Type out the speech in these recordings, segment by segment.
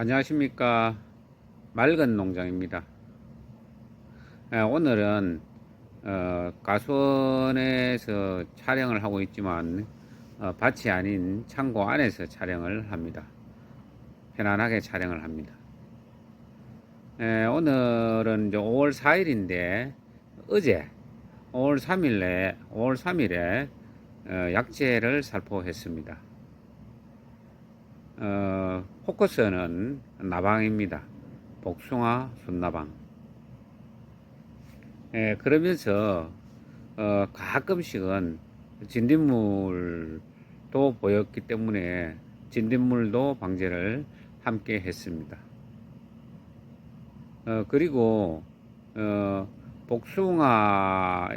안녕하십니까. 맑은 농장입니다. 예, 오늘은 어, 가수원에서 촬영을 하고 있지만 어, 밭이 아닌 창고 안에서 촬영을 합니다. 편안하게 촬영을 합니다. 예, 오늘은 이제 5월 4일인데 어제 5월 3일에 5월 3일에 어, 약재를 살포했습니다 어, 포커스는 나방입니다. 복숭아 순나방. 예, 그러면서 어, 가끔씩은 진딧물도 보였기 때문에 진딧물도 방제를 함께 했습니다. 어, 그리고 어, 복숭아에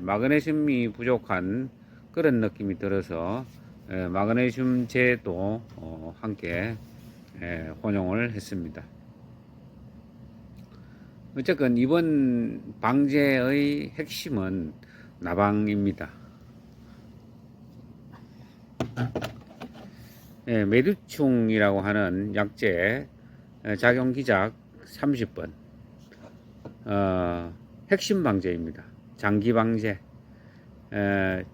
마그네슘이 부족한 그런 느낌이 들어서 에, 마그네슘제도 어, 함께 에, 혼용을 했습니다. 어쨌건 이번 방제의 핵심은 나방입니다. 예, 메두충이라고 하는 에, 작용 기작 30번 어, 핵심 방제입니다. 장기 방제 에,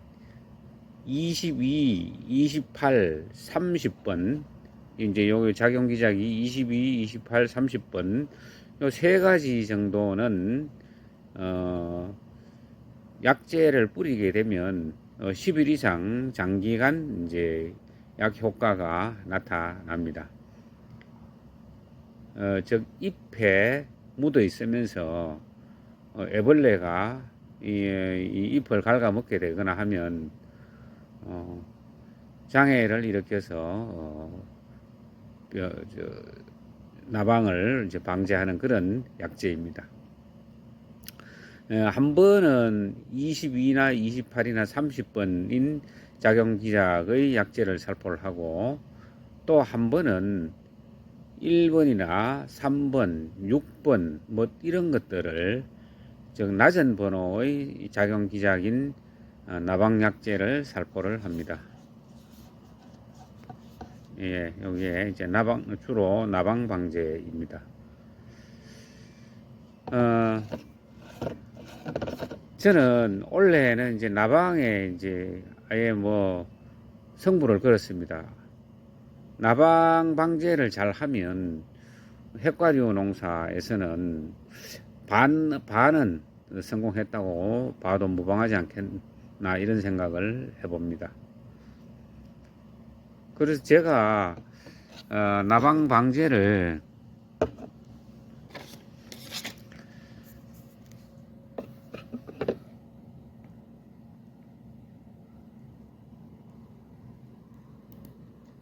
22, 28, 30번 이제 요 작용 기작이 22, 28, 30번 요 세 가지 정도는 어 약재를 뿌리게 되면 어 10일 이상 장기간 이제 약 효과가 나타납니다. 어, 즉 잎에 묻어 있으면서 어, 애벌레가 이, 이 잎을 갉아먹게 되거나 하면 어, 장애를 일으켜서 어, 뼈, 저, 나방을 이제 방지하는 그런 약재입니다. 에, 한 번은 22나 28이나 30번인 작용기작의 약재를 살포를 하고 또 한 번은 1번이나 3번, 6번 뭐 이런 것들을 즉 낮은 번호의 작용기작인 어, 나방약재를 살포를 합니다. 예, 여기에 이제 나방 주로 나방 방제입니다. 어, 저는 원래는 이제 나방에 이제 아예 뭐 성부를 걸었습니다. 나방 방제를 잘 하면 핵과류 농사에서는 반 반은 성공했다고 봐도 무방하지 않겠 나 이런 생각을 해봅니다. 그래서 제가 어, 나방 방제를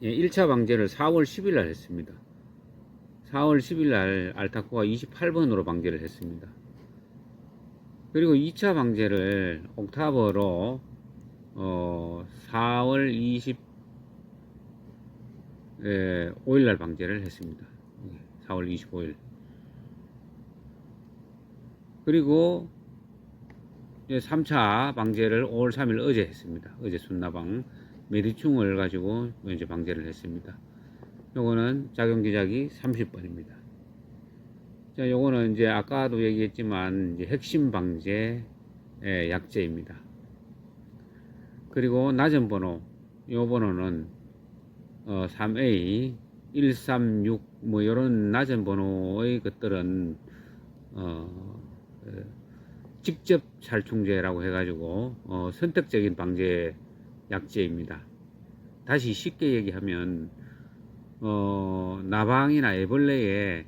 예, 1차 방제를 4월 10일 날 했습니다. 4월 10일 날 알타코가 28번으로 방제를 했습니다. 그리고 2차 방제를 옥타버로 어, 4월 20 예, 5일날 방제를 했습니다. 4월 25일. 그리고 이제 3차 방제를 5월 3일 어제 했습니다. 어제 순나방 메디충을 가지고 이제 방제를 했습니다. 요거는 작용 기작이 30번입니다. 자, 요거는 이제 아까도 얘기했지만 이제 핵심 방제 의 약제입니다. 그리고 낮은 번호, 요 번호는 어, 3A, 136, 뭐, 이런 낮은 번호의 것들은, 어, 에, 직접 살충제라고 해가지고, 어, 선택적인 방제 약제입니다. 다시 쉽게 얘기하면, 어, 나방이나 애벌레에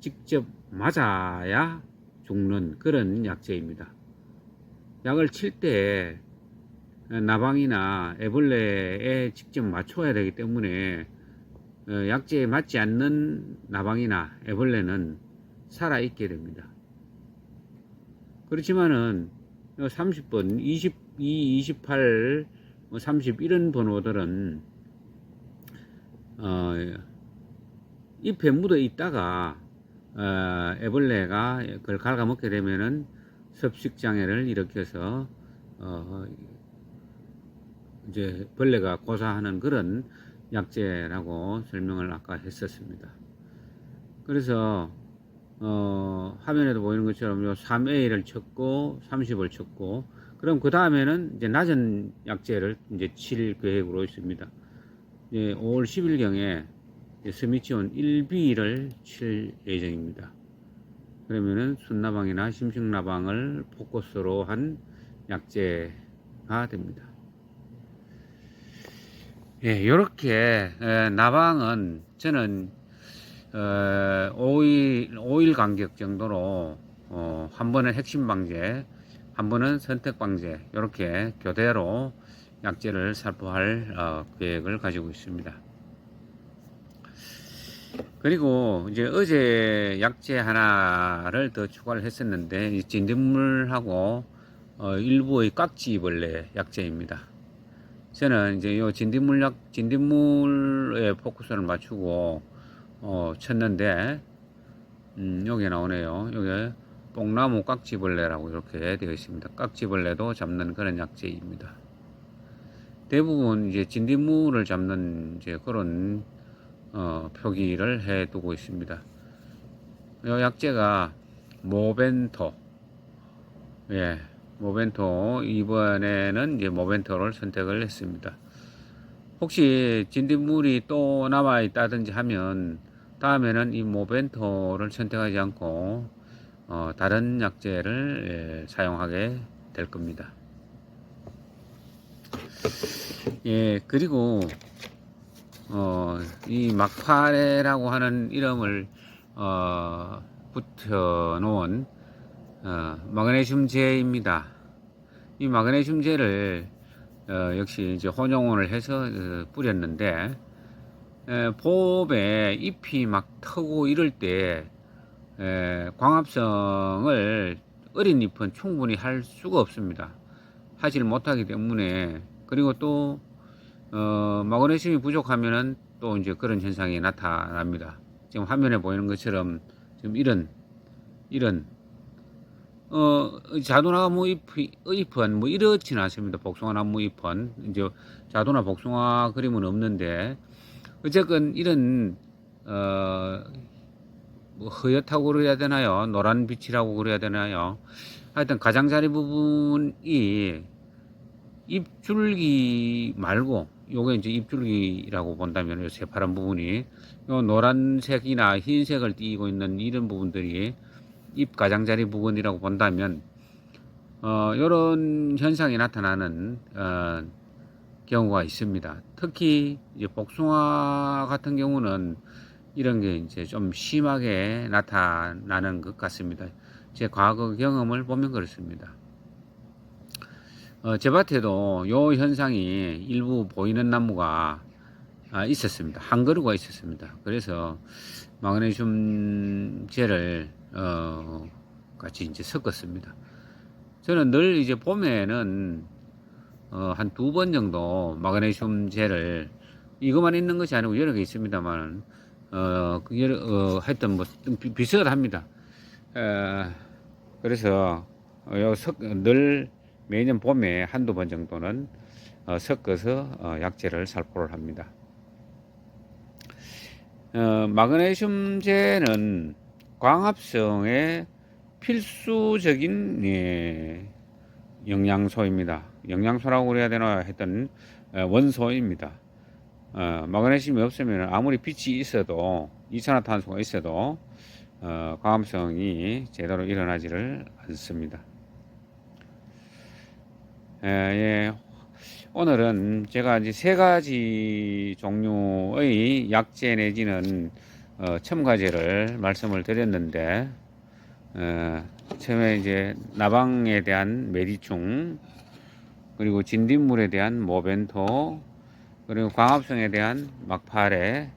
직접 맞아야 죽는 그런 약제입니다. 약을 칠 때 나방이나 애벌레에 직접 맞춰야 되기 때문에 어, 약제에 맞지 않는 나방이나 애벌레는 살아있게 됩니다. 그렇지만은 30번, 22, 28, 30 이런 번호들은 어, 잎에 묻어 있다가 어, 애벌레가 그걸 갉아먹게 되면은 섭식 장애를 일으켜서 어, 이제 벌레가 고사하는 그런 약재라고 설명을 아까 했었습니다. 그래서 어, 화면에도 보이는 것처럼 요 3A를 쳤고 30을 쳤고 그럼 그 다음에는 이제 낮은 약재를 이제 칠 계획으로 있습니다. 예, 5월 10일 경에 스미치온 1B를 칠 예정입니다. 그러면은 순나방이나 심식나방을 포커스로 한 약재가 됩니다. 예, 이렇게 나방은 저는 어, 5일, 5일 간격 정도로 어, 한 번은 핵심 방제, 한 번은 선택 방제 이렇게 교대로 약재를 살포할 어, 계획을 가지고 있습니다. 그리고 이제 어제 약재 하나를 더 추가를 했었는데 이 진딧물하고 어, 일부의 깍지벌레 약재입니다. 저는 이제 요 진딧물 약 진딧물에 포커스를 맞추고 어, 쳤는데 음, 여기 나오네요. 여기 뽕나무 깍지벌레라고 이렇게 되어 있습니다. 깍지벌레도 잡는 그런 약재입니다. 대부분 이제 진딧물을 잡는 이제 그런 어, 표기를 해 두고 있습니다. 이 약재가 모벤토. 예, 모벤토. 이번에는 이제 모벤토를 선택을 했습니다. 혹시 진딧물이 또 남아 있다든지 하면 다음에는 이 모벤토를 선택하지 않고 어, 다른 약재를 예, 사용하게 될 겁니다. 예, 그리고 어, 이 막파레라고 하는 이름을 어, 붙여 놓은 어, 마그네슘제입니다. 이 마그네슘제를 어, 역시 이제 혼용을 해서 어, 뿌렸는데 에, 봄에 잎이 막 트고 이럴 때 에, 광합성을 어린 잎은 충분히 할 수가 없습니다. 하질 못하기 때문에 그리고 또 어, 마그네슘이 부족하면은 또 이제 그런 현상이 나타납니다. 지금 화면에 보이는 것처럼 지금 이런 이런 어 자두나무 잎이 잎은 뭐 이렇지는 않습니다. 복숭아 나무 잎은 이제 자두나 복숭아 그림은 없는데 어쨌건 이런 어 뭐 허옇다고 그래야 되나요? 노란 빛이라고 그래야 되나요? 하여튼 가장자리 부분이 잎줄기 말고 요게 이제 잎줄기라고 본다면 요 새파란 부분이 요 노란색이나 흰색을 띠고 있는 이런 부분들이 잎 가장자리 부분이라고 본다면 어 요런 현상이 나타나는 어 경우가 있습니다. 특히 이제 복숭아 같은 경우는 이런 게 이제 좀 심하게 나타나는 것 같습니다. 제 과거 경험을 보면 그렇습니다. 어, 제 밭에도 요 현상이 일부 보이는 나무가 아, 있었습니다. 한 그루가 있었습니다. 그래서 마그네슘제를 어, 같이 이제 섞었습니다. 저는 늘 이제 봄에는 어, 한 두 번 정도 마그네슘제를 이것만 있는 것이 아니고 여러 개 있습니다만 어, 그 여러, 어, 하여튼 뭐좀 비슷합니다. 어, 그래서 어, 요 섞, 늘 매년 봄에 한두 번 정도는 어, 섞어서 어, 약재를 살포를 합니다. 어, 마그네슘제는 광합성의 필수적인 예, 영양소입니다. 영양소라고 그래야 되나 했던 어, 원소입니다. 어, 마그네슘이 없으면 아무리 빛이 있어도 이산화탄소가 있어도 어, 광합성이 제대로 일어나지를 않습니다. 예, 예. 오늘은 제가 이제 세 가지 종류의 약재 내지는 어, 첨가제를 말씀을 드렸는데 어, 처음에 이제 나방에 대한 메디충 그리고 진딧물에 대한 모벤토 그리고 광합성에 대한 막파레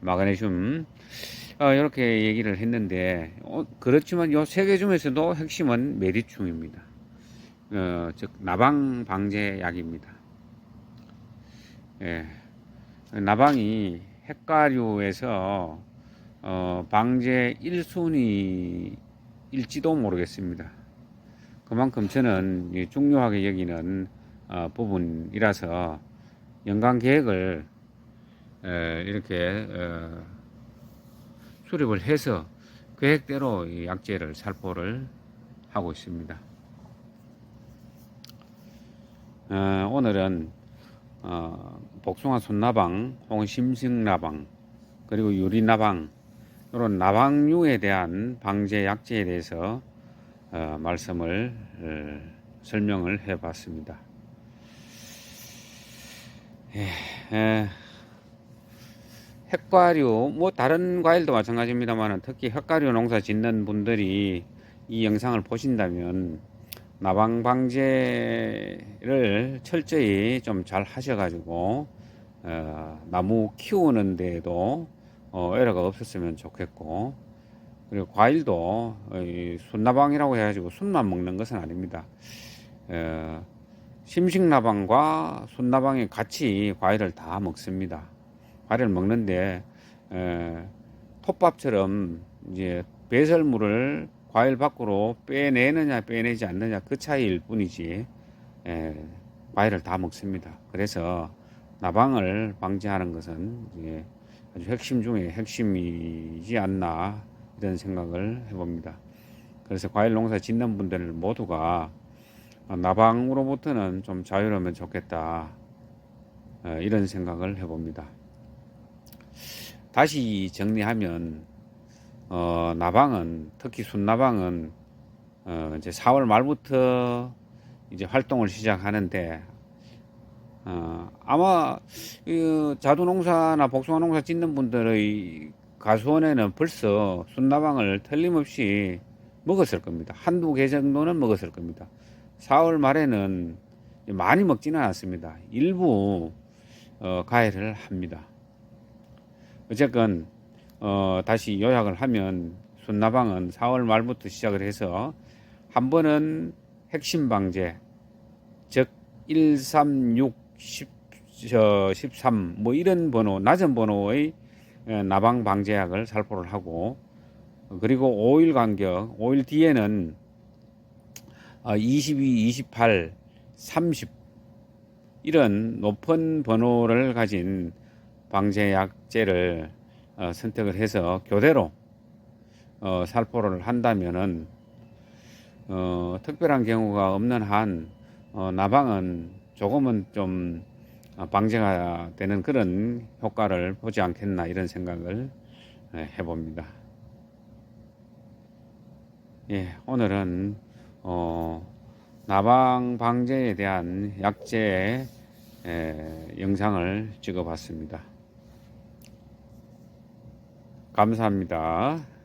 마그네슘 어, 이렇게 얘기를 했는데 어, 그렇지만 이 세 개 중에서도 핵심은 메디충입니다. 어, 즉 나방 방제 약입니다. 예, 나방이 핵가류에서 어, 방제 1순위일지도 모르겠습니다. 그만큼 저는 중요하게 여기는 어, 부분이라서 연간 계획을 에, 이렇게 어, 수립을 해서 계획대로 이 약재를 살포를 하고 있습니다. 어, 오늘은 어, 복숭아 손나방, 혹은 심승나방, 그리고 유리나방 이런 나방류에 대한 방제 약재에 대해서 어, 말씀을 어, 설명을 해봤습니다. 예, 에, 핵과류 뭐 다른 과일도 마찬가지입니다만 특히 핵과류 농사 짓는 분들이 이 영상을 보신다면 나방 방제를 철저히 좀 잘 하셔가지고 어, 나무 키우는 데에도 어, 에러가 없었으면 좋겠고 그리고 과일도 어, 이 순나방이라고 해가지고 순만 먹는 것은 아닙니다. 어, 심식나방과 순나방이 같이 과일을 다 먹습니다. 과일을 먹는데 에, 톱밥처럼 이제 배설물을 과일 밖으로 빼내느냐 빼내지 않느냐 그 차이일 뿐이지 에, 과일을 다 먹습니다. 그래서 나방을 방지하는 것은 이제 아주 핵심 중에 핵심이지 않나 이런 생각을 해봅니다. 그래서 과일 농사 짓는 분들 모두가 나방으로부터는 좀 자유로우면 좋겠다 어, 이런 생각을 해봅니다. 다시 정리하면 어, 나방은 특히 순나방은 어, 이제 4월 말부터 이제 활동을 시작하는데 어, 아마 이 자두농사나 복숭아농사 짓는 분들의 가수원에는 벌써 순나방을 틀림없이 먹었을 겁니다. 한두 개 정도는 먹었을 겁니다. 4월 말에는 많이 먹지는 않았습니다. 일부 어, 가해를 합니다. 어쨌건 어, 다시 요약을 하면 순나방은 4월 말부터 시작을 해서 한 번은 핵심 방제 즉 1, 3, 6, 10, 13 뭐 이런 번호 낮은 번호의 어, 나방 방제약을 살포를 하고 그리고 5일 간격 5일 뒤에는 22, 28, 30 이런 높은 번호를 가진 방제약제를 어, 선택을 해서 교대로 어, 살포를 한다면은 어, 특별한 경우가 없는 한 어, 나방은 조금은 좀 어, 방제가 되는 그런 효과를 보지 않겠나 이런 생각을 예, 해봅니다. 예, 오늘은 어, 나방 방제에 대한 약제 에, 영상을 찍어봤습니다. 감사합니다.